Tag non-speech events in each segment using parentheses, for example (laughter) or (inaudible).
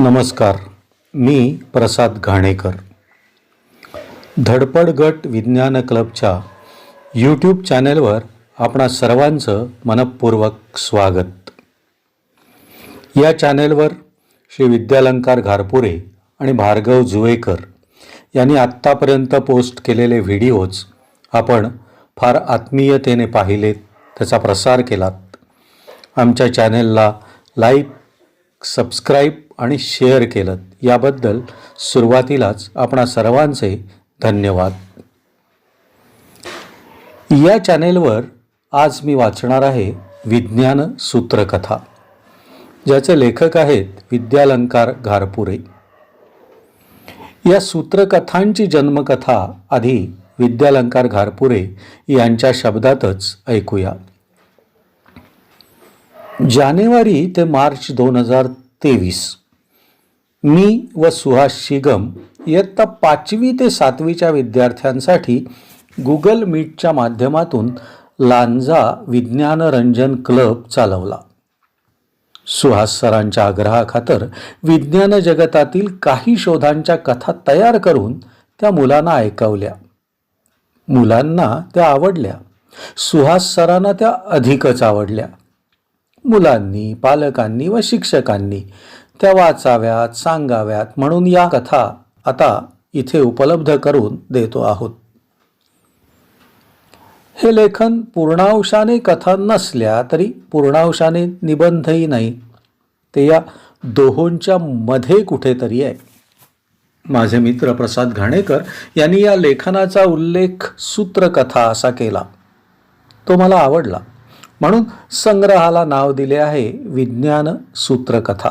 नमस्कार मी प्रसाद घाणेकर. धडपड गट विज्ञान क्लबच्या यूट्यूब चॅनेलवर आपणा सर्वांचं मनपूर्वक स्वागत. या चॅनेलवर श्री विद्यालंकार घारपुरे आणि भार्गव जुवेकर यांनी आत्तापर्यंत पोस्ट केलेले व्हिडिओज आपण फार आत्मीयतेने पाहिलेत त्याचा प्रसार केलात. आमच्या चॅनेलला लाईक सबस्क्राईब आणि शेअर केलं याबद्दल सुरुवातीलाच आपणा सर्वांचे धन्यवाद. या चॅनेलवर आज मी वाचणार आहे विज्ञान सूत्रकथा ज्याचे लेखक आहेत विद्यालंकार घारपुरे या सूत्रकथांची जन्मकथा आधी विद्यालंकार घारपुरे यांच्या शब्दातच ऐकूया. जानेवारी ते मार्च दोन हजार तेवीस. मी व सुहास शिगम इयत्ता पाचवी ते सातवीच्या विद्यार्थ्यांसाठी गुगल मीटच्या माध्यमातून लांजा विज्ञान रंजन क्लब चालवला. सुहास सरांच्या आग्रहाखातर विज्ञान जगतातील काही शोधांच्या कथा तयार करून त्या मुलांना ऐकवल्या. मुलांना त्या आवडल्या. सुहास सरांना त्या अधिकच आवडल्या. मुलांनी पालकांनी व शिक्षकांनी त्या वाचाव्यात सांगाव्यात म्हणून या कथा आता इथे उपलब्ध करून देतो आहोत. हे लेखन पूर्णांशाने कथा नसल्या तरी पूर्णांशाने निबंधही नाही. ते या दोहोंच्या मध्ये कुठेतरी आहे. माझे मित्र प्रसाद घाणेकर यांनी या लेखनाचा उल्लेख सूत्रकथा असा केला. तो मला आवडला. म्हणून संग्रहाला नाव दिले आहे विज्ञान सूत्रकथा.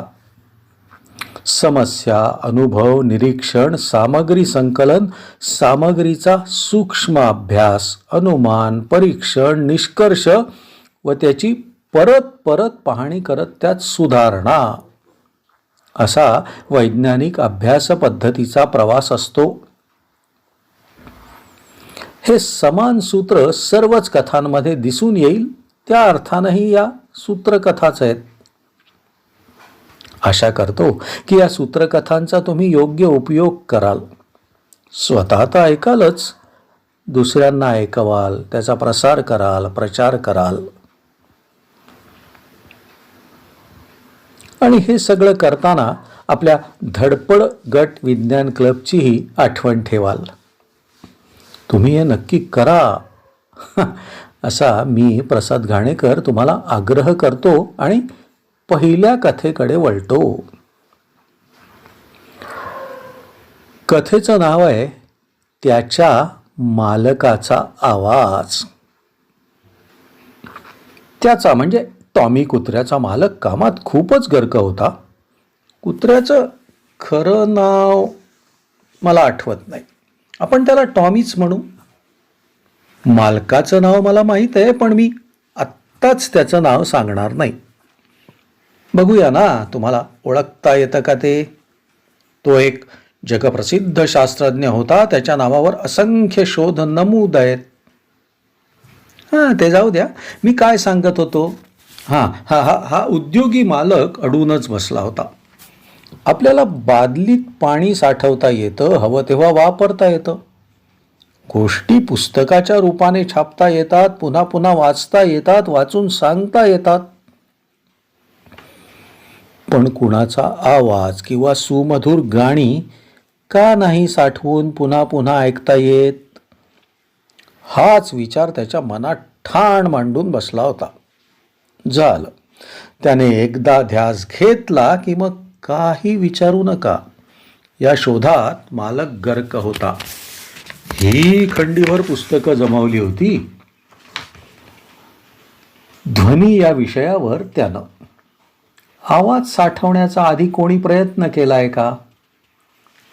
समस्या अनुभव निरीक्षण सामग्री संकलन सामग्रीचा सूक्ष्म अभ्यास अनुमान परीक्षण निष्कर्ष व त्याची परत परत पाहणी करत त्यात सुधारणा. असा वैज्ञानिक अभ्यास पद्धतीचा प्रवास असतो. हे समान सूत्र सर्वच कथांमध्ये दिसून येईल त्या अर्थानंही या सूत्रकथाच आहेत. आशा करतो की या सूत्रकथांचा तुम्ही योग्य उपयोग कराल. स्वतः तर ऐकालच दुसऱ्यांना ऐकवाल त्याचा प्रसार कराल प्रचार कराल. आणि हे सगळं करताना आपल्या धडपड गट विज्ञान क्लबचीही आठवण ठेवाल. तुम्ही हे नक्की करा. (laughs) असा मी प्रसाद घाणेकर तुम्हाला आग्रह करतो आणि पहिल्या कथेकडे वळतो. कथेचं नाव आहे त्याच्या मालकाचा आवाज. त्याचा म्हणजे टॉमी कुत्र्याचा मालक कामात खूपच गर्क होता. कुत्र्याचं खरं नाव मला आठवत नाही. आपण त्याला टॉमीच म्हणू. मालकाचं नाव मला माहीत आहे पण मी आत्ताच त्याचं नाव सांगणार नाही. बघूया ना तुम्हाला ओळखता येतं का ते? तो एक जगप्रसिद्ध शास्त्रज्ञ होता त्याच्या नावावर असंख्य शोध नमूद आहेत. हां ते जाऊ द्या. मी काय सांगत होतो? हां हा हा हा उद्योगी मालक अडूनच बसला होता. आपल्याला बादलीत पाणी साठवता येतं हवं तेव्हा वापरता येतं. गोष्टी पुस्तकाच्या रूपाने छापता येतात पुन्हा पुन्हा वाचता येतात वाचून सांगता येतात. पण कुणाचा आवाज किंवा सुमधुर गाणी का नाही साठवून पुन्हा पुन्हा ऐकता येत? हाच विचार त्याच्या मनात ठाण मांडून बसला होता. झालं. त्याने एकदा ध्यास घेतला की मग काही विचारू नका. या शोधात मालक गर्क होता. ही खंडीभर पुस्तकं जमावली होती. ध्वनी या विषयावर त्यानं आवाज साठवण्याचा आधी कोणी प्रयत्न केला आहे का?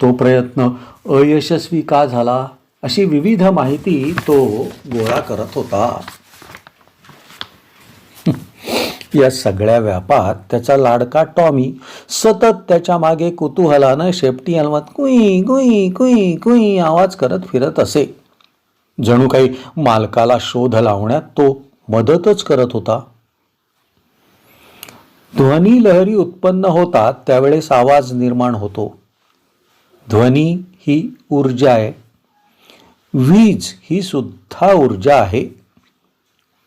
तो प्रयत्न अयशस्वी का झाला? अशी विविध माहिती तो गोळा करत होता. (laughs) या सगळ्या व्यापात त्याचा लाडका टॉमी सतत त्याच्यामागे कुतूहलानं शेपटी हलवत कुई कुई कुई कुई आवाज करत फिरत असे. जणू काही मालकाला शोध लावण्यात तो मदतच करत होता. ध्वनी लहरी उत्पन्न होतात त्यावेळेस आवाज निर्माण होतो. ध्वनी ही ऊर्जा आहे. वीज ही सुद्धा ऊर्जा आहे.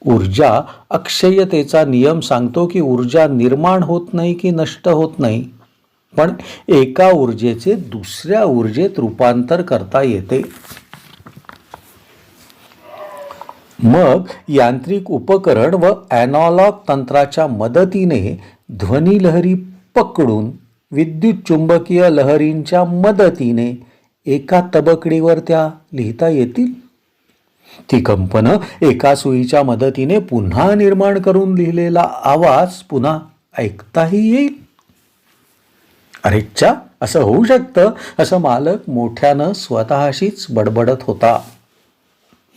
ऊर्जा अक्षयतेचा नियम सांगतो की ऊर्जा निर्माण होत नाही की नष्ट होत नाही पण एका ऊर्जेचे दुसऱ्या ऊर्जेत रूपांतर करता येते. मग यांत्रिक उपकरण व ॲनॉलॉग तंत्राच्या मदतीने ध्वनीलहरी पकडून विद्युत चुंबकीय लहरींच्या मदतीने एका तबकडीवर त्या लिहिता येतील? ती कंपनं एका सुईच्या मदतीने पुन्हा निर्माण करून लिहिलेला आवाज पुन्हा ऐकताही येईल? अरेच्छा असं होऊ शकतं असं मालक मोठ्यानं स्वतःशीच बडबडत होता.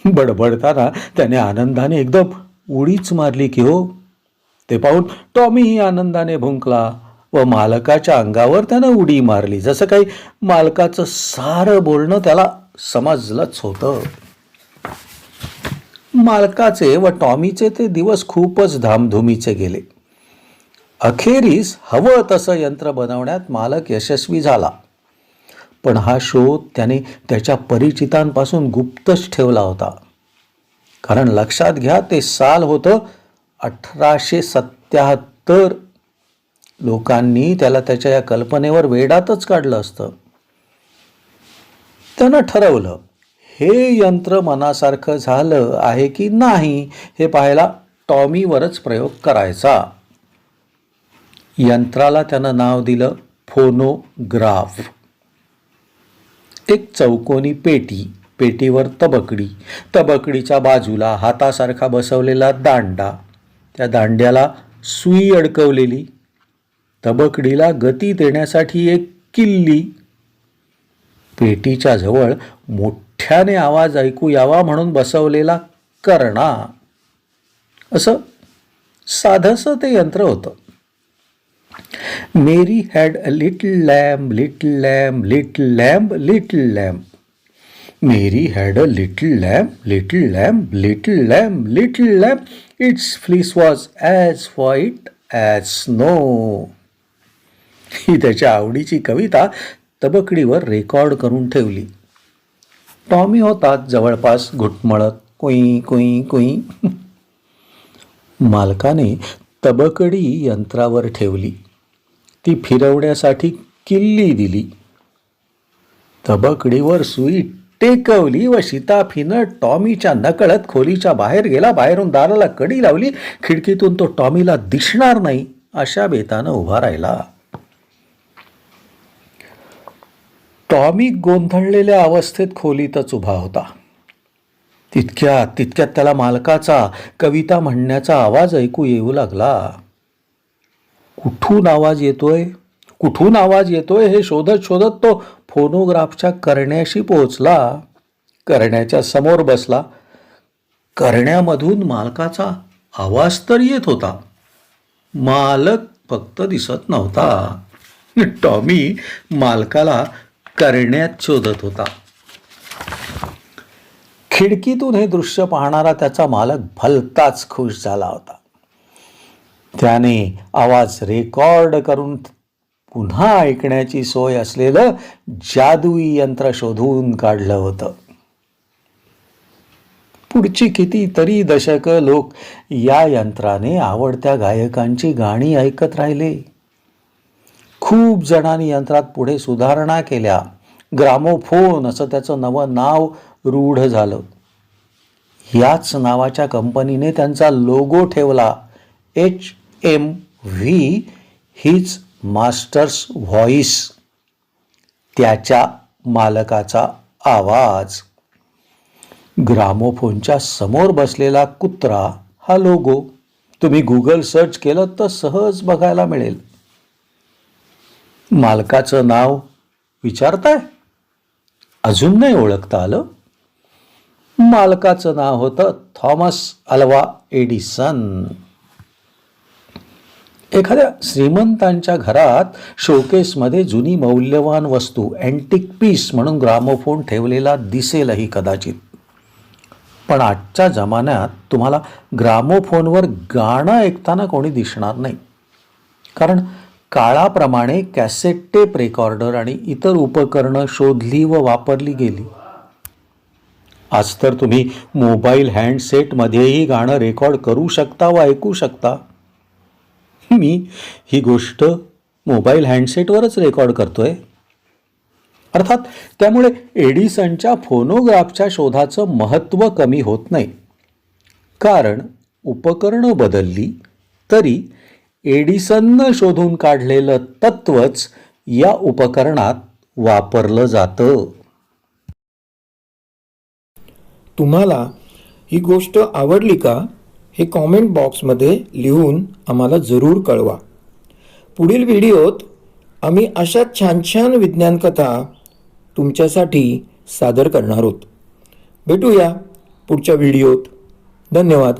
बडबडताना त्याने आनंदाने एकदम उडीच मारली की हो. ते पाहून टॉमीही आनंदाने भुंकला व मालकाच्या अंगावर त्यानं उडी मारली. जसं काही मालकाचं सारं बोलणं त्याला समजलंच होतं. मालकाचे व टॉमीचे ते दिवस खूपच धामधुमीचे गेले. अखेरीस हवं तसं यंत्र बनवण्यात मालक यशस्वी झाला. पण हा शोध त्याने त्याच्या परिचितांपासून गुप्तच ठेवला होता. कारण लक्षात घ्या ते साल होतं अठराशे सत्याहत्तर. लोकांनी त्याला त्याच्या या कल्पनेवर वेडातच काढलं असतं. त्यानं ठरवलं हे यंत्र मनासारखं झालं आहे की नाही हे पाहायला टॉमीवरच प्रयोग करायचा. यंत्राला त्यानं नाव दिलं फोनोग्राफ. एक चौकोनी पेटी पेटीवर तबकडी. तबकडीच्या बाजूला हातासारखा बसवलेला दांडा. त्या दांड्याला सुई अडकवलेली. तबकडीला गती देण्यासाठी एक किल्ली. पेटीच्या जवळ मोठ्याने आवाज ऐकू यावा म्हणून बसवलेला करणा. असं साधसं ते यंत्र होतं. Mary had a little lamb, little lamb, little lamb, little lamb. Mary had a little lamb, little lamb, little lamb, little lamb. Its fleece was as white as snow ही त्याच्या आवडीची कविता तबकडीवर रेकॉर्ड करून ठेवली। टॉमी होतात जवळपास घुटमळत। कुई कुई कुई। मालकाने तबकडी यंत्रावर ठेवली। ती फिरवण्यासाठी किल्ली दिली. तबकडीवर सुई टेकवली व शिताफीनं टॉमीच्या नकळत खोलीच्या बाहेर गेला. बाहेरून दाराला कडी लावली. खिडकीतून तो टॉमीला दिसणार नाही अशा बेतानं उभा राहिला. टॉमी गोंधळलेल्या अवस्थेत खोलीतच उभा होता. तितक्यात तितक्यात त्याला मालकाचा कविता म्हणण्याचा आवाज ऐकू येऊ लागला. कुठून आवाज येतोय? कुठून आवाज येतोय? हे शोधत शोधत तो फोनोग्राफच्या करण्याशी पोहोचला. करण्याच्या समोर बसला. करण्यामधून मालकाचा आवाज तर येत होता. मालक फक्त दिसत नव्हता. टॉमी मालकाला करण्यात शोधत होता. खिडकीतून हे दृश्य पाहणारा त्याचा मालक भलताच खुश झाला होता. त्याने आवाज रेकॉर्ड करून पुन्हा ऐकण्याची सोय असलेलं जादुई यंत्र शोधून काढलं होतं. पुढची कितीतरी दशकं लोक या यंत्राने आवडत्या गायकांची गाणी ऐकत राहिले. खूप जणांनी यंत्रात पुढे सुधारणा केल्या. ग्रामोफोन असं त्याचं नवं नाव रूढ झालं. याच नावाच्या कंपनीने त्यांचा लोगो ठेवला. एच. एम व्ही हीच मास्टर्स व्हॉइस त्याच्या मालकाचा आवाज. ग्रामोफोनच्या समोर बसलेला कुत्रा हा लोगो तुम्ही गुगल सर्च केलं तर सहज बघायला मिळेल. मालकाचं नाव विचारताय? अजून नाही ओळखता आलं? मालकाचं नाव होतं थॉमस अल्वा एडिसन. एखाद्या श्रीमंतांच्या घरात शोकेसमध्ये जुनी मौल्यवान वस्तू अँटिक पीस म्हणून ग्रामोफोन ठेवलेला दिसेलही कदाचित. पण आजच्या जमान्यात तुम्हाला ग्रामोफोनवर गाणं ऐकताना कोणी दिसणार नाही. कारण काळाप्रमाणे कॅसेट टेप रेकॉर्डर आणि इतर उपकरणं शोधली व वापरली गेली. आज तर तुम्ही मोबाईल हँडसेटमध्येही गाणं रेकॉर्ड करू शकता व ऐकू शकता. मी ही गोष्ट मोबाईल हँडसेटवरच रेकॉर्ड करतोय. अर्थात त्यामुळे एडिसनच्या फोनोग्राफच्या शोधाचं महत्त्व कमी होत नाही. कारण उपकरणं बदलली तरी एडिसननं शोधून काढलेलं तत्वच या उपकरणात वापरलं जातं. तुम्हाला ही गोष्ट आवडली का? हे कॉमेंट बॉक्समध्ये लिहून आम्हाला जरूर कळवा. पुढील व्हिडिओत आम्ही अशा छान छान विज्ञान कथा तुमच्यासाठी सादर करणार आहोत. भेटूया पुढच्या व्हिडिओत. धन्यवाद.